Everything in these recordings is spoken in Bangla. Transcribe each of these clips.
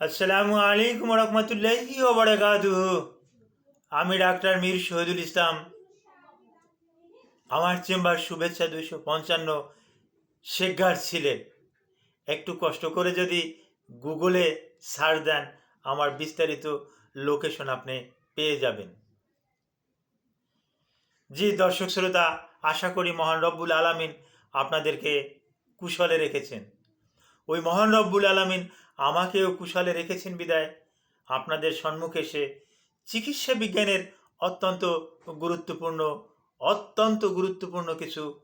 আসসালামু আলাইকুম রহমতুল্লাহি ওবরাকাতুহু আমি ডাক্তার মীর শহীদুল ইসলাম। আমার চেম্বার শুভেচ্ছা দুইশো পঞ্চান্ন শেখগার ছিলেন। একটু কষ্ট করে যদি গুগলে সার্চ দেন, আমার বিস্তারিত লোকেশন আপনি পেয়ে যাবেন। জি, দর্শক শ্রোতা, আশা করি মহান রব্বুল আলামিন আপনাদেরকে কুশলে রেখেছেন। ওই মহান রব্বুল আলামিন আমাকেও কুশলে রেখেছেন বিদায়। আপনাদের সম্মুখে সে চিকিৎসা বিজ্ঞানের অত্যন্ত গুরুত্বপূর্ণ অত্যন্ত গুরুত্বপূর্ণ কিছু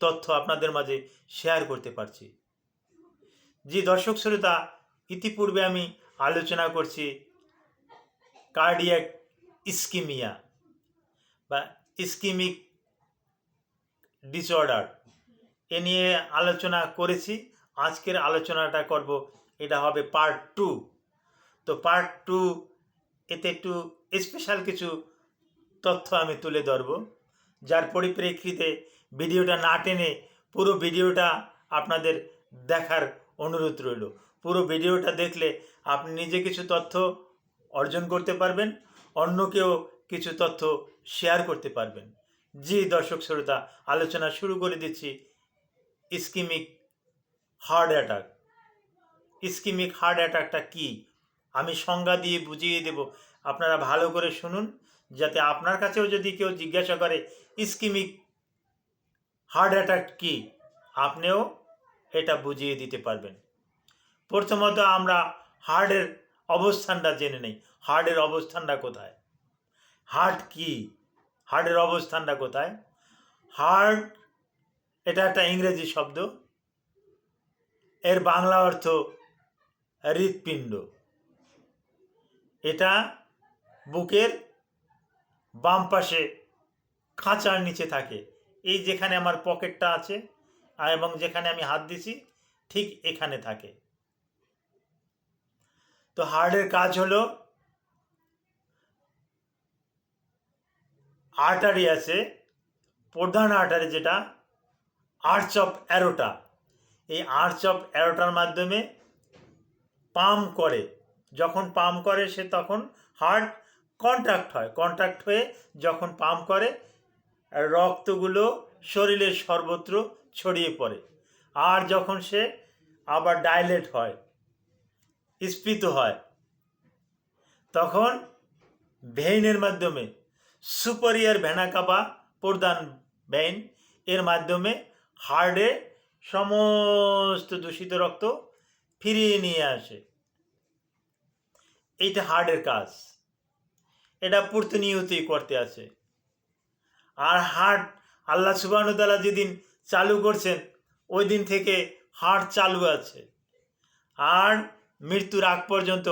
তথ্য আপনাদের মাঝে শেয়ার করতে পারছি। যে দর্শক শ্রোতা, ইতিপূর্বে আমি আলোচনা করছি কার্ডিয়াক ইস্কিমিয়া বা ইস্কিমিক ডিসঅর্ডার এ নিয়ে আলোচনা করেছি। আজকের আলোচনাটা করব। এটা হবে পার্ট টু তো পার্ট টু এতে একটু স্পেশাল কিছু তথ্য আমি তুলে ধরব। যার পরিপ্রেক্ষিতে ভিডিওটা না টেনে পুরো ভিডিওটা আপনাদের দেখার অনুরোধ রইল। পুরো ভিডিওটা দেখলে আপনি নিজে কিছু তথ্য অর্জন করতে পারবেন অন্যকেও কিছু তথ্য শেয়ার করতে পারবেন। জি দর্শক শ্রোতা, আলোচনা শুরু করে দিচ্ছি। Ischemic heart attack. Ischemic heart অ্যাটাকটা কি? আমি সংজ্ঞা দিয়ে বুঝিয়ে দেব। আপনারা ভালো করে শুনুন, যাতে আপনার কাছেও যদি কেউ জিজ্ঞাসা করে, ইস্কিমিক হার্ট অ্যাটাক কি? আপনিও এটা বুঝিয়ে দিতে পারবেন। প্রথমত আমরা হার্টের অবস্থানটা জেনে নেই। হার্টের অবস্থানটা কোথায়? হার্ট কি? হার্টের অবস্থানটা কোথায়? হার্ট, এটা একটা ইংরেজি শব্দ। এর বাংলা অর্থ হৃৎপিণ্ড। এটা বুকের বাম পাশে খাঁচার নিচে থাকে। এই যেখানে আমার পকেটটা আছে এবং যেখানে আমি হাত দিছি, ঠিক এখানে থাকে। তো হার্টের কাজ হলো আর্টারি আছে, প্রধান আর্টারি যেটা আর্চ অফ অ্যারোটা এই আর্চ অফ অ্যারোটার মাধ্যমে পাম্প করে। যখন পাম্প করে, সে তখন হার্ট কন্ট্রাক্ট হয়। কন্ট্রাক্ট হয়ে যখন পাম্প করে, রক্তগুলো শরীরের সর্বত্র ছড়িয়ে পড়ে। আর যখন সে আবার ডাইলেট হয়, স্ফীত হয়, তখন ভেইনের মাধ্যমে সুপারিয়ার ভেনাকাপা প্রধান ভেইন এর মাধ্যমে হার্টে সমস্ত দূষিত রক্ত ফিরিয়ে নিয়ে আসে। এইটা হার্টের কাজ। এটা প্রতিনিয়তই করতে আছে আর হার্ট, আল্লাহ সুবাহতালা যেদিন চালু করছেন ওই দিন থেকে হার্ট চালু আছে। আর মৃত্যুর আগ পর্যন্ত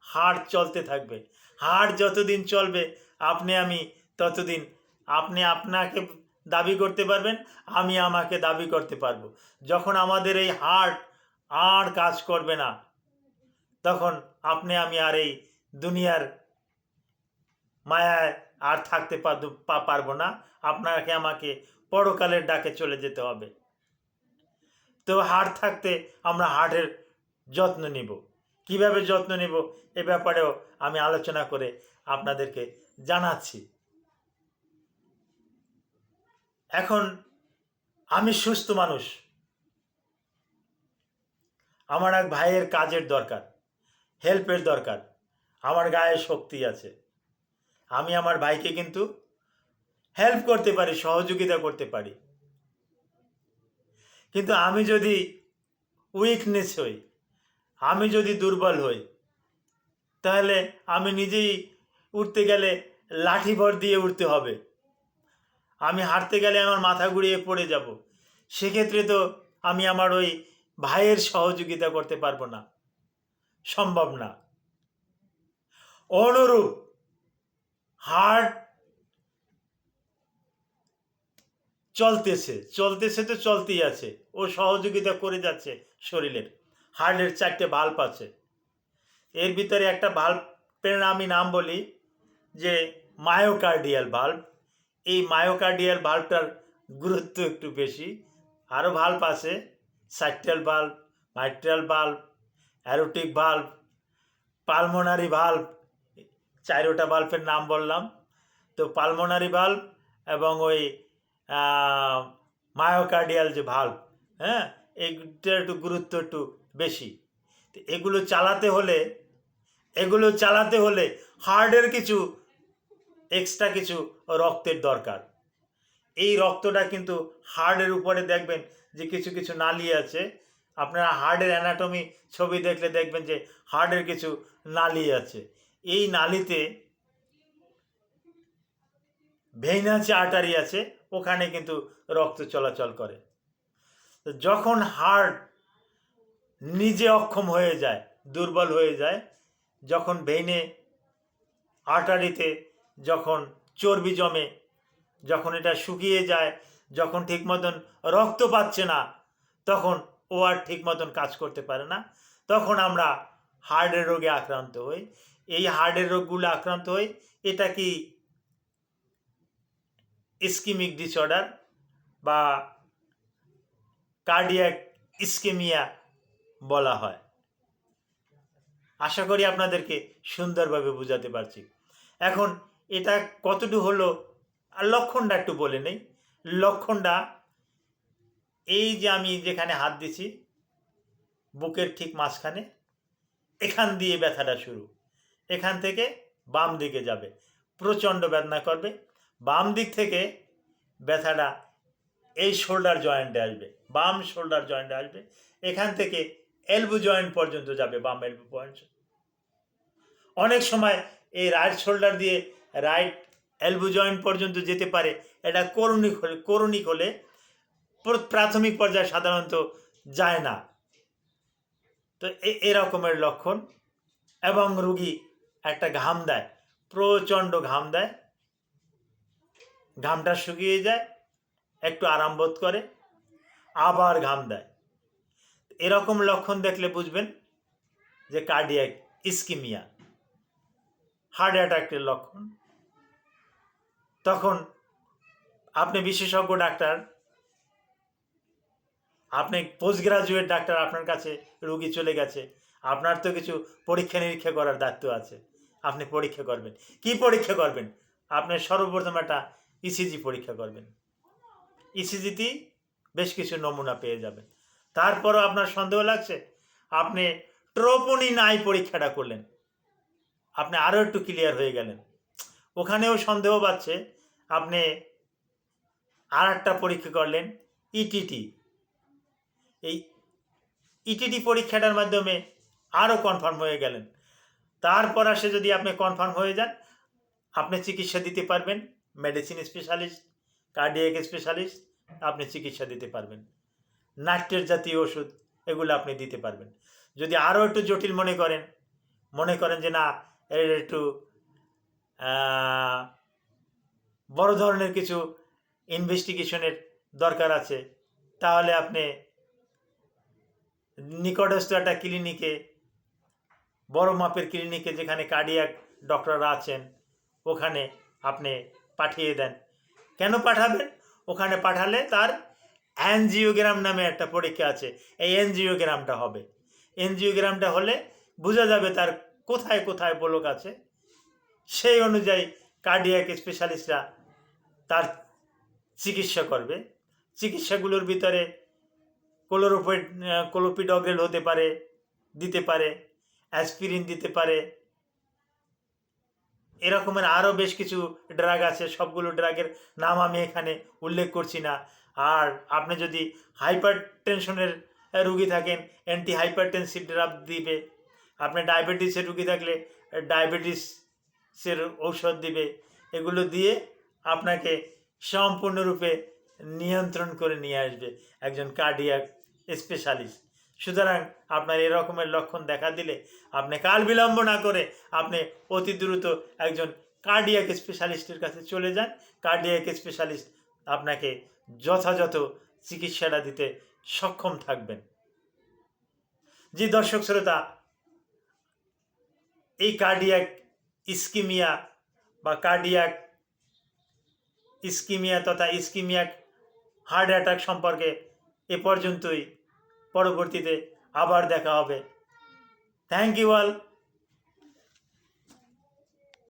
হার্ট চলতে থাকবে। হার্ট যতদিন চলবে, আপনি আমি ততদিন, আপনি আপনাকে দাবি করতে পারবেন, আমি আমাকে দাবি করতে পারব। যখন আমাদের এই হার্ট আর কাজ করবে না, তখন আপনি, আমি আর এই দুনিয়ার মায়ায় আর থাকতে পারব না। আপনাকে, আমাকে পরকালের ডাকে চলে যেতে হবে। তো হার্ট থাকতে আমরা হার্টের যত্ন নিব। কীভাবে যত্ন নিব? এ ব্যাপারেও আমি আলোচনা করে আপনাদেরকে জানাচ্ছি। এখন আমি সুস্থ মানুষ। আমার এক ভাইয়ের কাজের দরকার, হেল্পের দরকার, আমার গায়ে শক্তি আছে। আমি আমার ভাইকে কিন্তু হেল্প করতে পারি, সহযোগিতা করতে পারি। কিন্তু আমি যদি উইকনেস হই, আমি যদি দুর্বল হই, তাহলে আমি নিজেই উঠতে গেলে লাঠি ভর দিয়ে উঠতে হবে। আমি হাঁটতে গেলে আমার মাথা ঘুরিয়ে পড়ে যাব। সেক্ষেত্রে তো আমি আমার ওই ভাইয়ের সহযোগিতা করতে পারব না। সম্ভব না। অনুরূপ হার্ট চলতেছে চলতেছে তো চলতেই আছে। ও সহযোগিতা করে যাচ্ছে শরীরের। হার্টের চারটে ভাল্ব আছে। এর ভিতরে একটা ভাল্বের আমি নাম বলি, যে মায়োকার্ডিয়াল ভাল্ব এই মায়োকার্ডিয়াল ভাল্বটার গুরুত্ব একটু বেশি। আরও ভাল্ব আছে সাইট্রাল valve mitral valve aortic valve pulmonary valve চারোটা ভাল্বের নাম বললাম। তো পালমোনারি ভাল্ব এবং ওই মায়োকার্ডিয়াল যে ভাল্ব হ্যাঁ এইটার একটু গুরুত্ব একটু বেশি। তো এগুলো চালাতে হলে, এগুলো চালাতে হলে হার্টের কিছু এক্সট্রা কিছু রক্তের দরকার। এই রক্তটা কিন্তু হার্টের উপরে দেখবেন যে কিছু কিছু নালি আছে। আপনারা হার্টের অ্যানাটমি ছবি দেখলে দেখবেন যে হার্টের কিছু নালি আছে। এই নালিতে ভেইন আছে আর্টারি আছে, ওখানে কিন্তু রক্ত চলাচল করে। যখন হার্ট নিজে অক্ষম হয়ে যায়, দুর্বল হয়ে যায়, যখন ভেইনে আর্টারিতে যখন চর্বি জমে, যখন এটা শুকিয়ে যায়, যখন ঠিক মতন রক্ত পাচ্ছে না, তখন ও আর ঠিক মতন কাজ করতে পারে না। তখন আমরা হার্টের রোগে আক্রান্ত হই। এই হার্টের রোগগুলো আক্রান্ত হই, এটা কি ইস্কিমিক ডিসঅর্ডার বা কার্ডিয়াক ইস্কেমিয়া বলা হয়? আশা করি আপনাদেরকে সুন্দরভাবে বোঝাতে পারছি। এখন এটা কতটুকু হলো? আর লক্ষণটা একটু বলে নেই। লক্ষণটা এই যে আমি যেখানে হাত দিছি, বুকের ঠিক মাঝখানে, এখান দিয়ে ব্যথাটা শুরু। এখান থেকে বাম দিকে যাবে। প্রচণ্ড বেদনা করবে। বাম দিক থেকে ব্যথাটা এই শোল্ডার জয়েন্টে আসবে। বাম শোল্ডার জয়েন্টে আসবে। এখান থেকে এলবু জয়েন্ট পর্যন্ত যাবে বাম এলবু পয়েন্ট অনেক সময় এই রাইট শোল্ডার দিয়ে রাইট এলবু জয়েন্ট পর্যন্ত যেতে পারে। এটা করণিক হলে করণিক হলে প্র- প্রাথমিক পর্যায়ে সাধারণত যায় না। তো এরকমের লক্ষণ। এবং রুগী একটা ঘাম দেয়, প্রচণ্ড ঘাম দেয়। ঘামটা শুকিয়ে যায়, একটু আরাম বোধ করে, আবার ঘাম দেয়। এরকম লক্ষণ দেখলে বুঝবেন যে কার্ডিয়াক ইস্কিমিয়া হার্ট অ্যাটাকের লক্ষণ। তখন আপনি বিশেষজ্ঞ ডাক্তার, আপনি পোস্ট গ্রাজুয়েট ডাক্তার আপনার কাছে রুগী চলে গেছে, আপনার তো কিছু পরীক্ষা নিরীক্ষা করার দায়িত্ব আছে, আপনি পরীক্ষা করবেন। কি পরীক্ষা করবেন? আপনি সর্বপ্রথম একটা ইসিজি পরীক্ষা করবেন। ইসিজিতেই বেশ কিছু নমুনা পেয়ে যাবেন। তারপরও আপনার সন্দেহ লাগছে? আপনি ট্রোপোনিন আই পরীক্ষাটা করলেন। আপনি আরও একটু ক্লিয়ার হয়ে গেলেন। ওখানেও সন্দেহ পাচ্ছে আপনি আর একটা পরীক্ষা করলেন ইটিটি এই ইটিটি পরীক্ষাটার মাধ্যমে আরও কনফার্ম হয়ে গেলেন। তারপর আসে যদি আপনি কনফার্ম হয়ে যান, আপনি চিকিৎসা দিতে পারবেন মেডিসিন স্পেশালিস্ট কার্ডিয়াক স্পেশালিস্ট আপনি চিকিৎসা দিতে পারবেন। নাট্যের জাতীয় ওষুধ, এগুলো আপনি দিতে পারবেন। যদি আরও একটু জটিল মনে করেন মনে করেন যে না, এর একটু বড় ধরনের কিছু ইনভেস্টিগেশনের দরকার আছে। তাহলে আপনি নিকটস্থ একটা ক্লিনিকে, বড় মাপের ক্লিনিকে যেখানে কার্ডিয়াক ডক্টররা আছেন, ওখানে আপনি পাঠিয়ে দেন। কেন পাঠাবেন? ওখানে পাঠালে তার অ্যানজিওগ্রাম নামে একটা পরীক্ষা আছে। এই এনজিওগ্রামটা হবে। এনজিওগ্রামটা হলে বোঝা যাবে তার কোথায় কোথায় বলক আছে। সেই অনুযায়ী কার্ডিয়াক স্পেশালিস্টরা তার চিকিৎসা করবে। চিকিৎসাগুলোর ভিতরে ক্লোরোপেড ক্লোপিডগ্রেল হতে পারে, দিতে পারে, অ্যাসপিরিন দিতে পারে। এরকমের আরও বেশ কিছু ড্রাগ আছে, সবগুলো ড্রাগের নাম আমি এখানে উল্লেখ করছি না। আর আপনি যদি হাইপার টেনশনের রুগী থাকেন অ্যান্টি হাইপারটেনসিভ ড্রাগ দিবে। আপনি ডায়াবেটিসের রুগী থাকলে ডায়াবেটিসের ঔষধ দিবে। এগুলো দিয়ে আপনাকে সম্পূর্ণরূপে নিয়ন্ত্রণ করে নিয়ে আসবে একজন কার্ডিয়াক স্পেশালিস্ট সুতরাং আপনার এরকমের লক্ষণ দেখা দিলে আপনি কাল বিলম্ব না করে আপনি অতি দ্রুত একজন কার্ডিয়াক স্পেশালিস্টের কাছে চলে যান। কার্ডিয়াক স্পেশালিস্ট আপনাকে যথাযথ চিকিৎসাটা দিতে সক্ষম থাকবেন। যে দর্শক শ্রোতা, এই কার্ডিয়াক ইস্কিমিয়া বা কার্ডিয়াক ইস্কিমিয়া তথা ইস্কিমিয়াক হার্ট অ্যাটাক সম্পর্কে এ পর্যন্তই। পরবর্তীতে আবার দেখা হবে। Thank you all.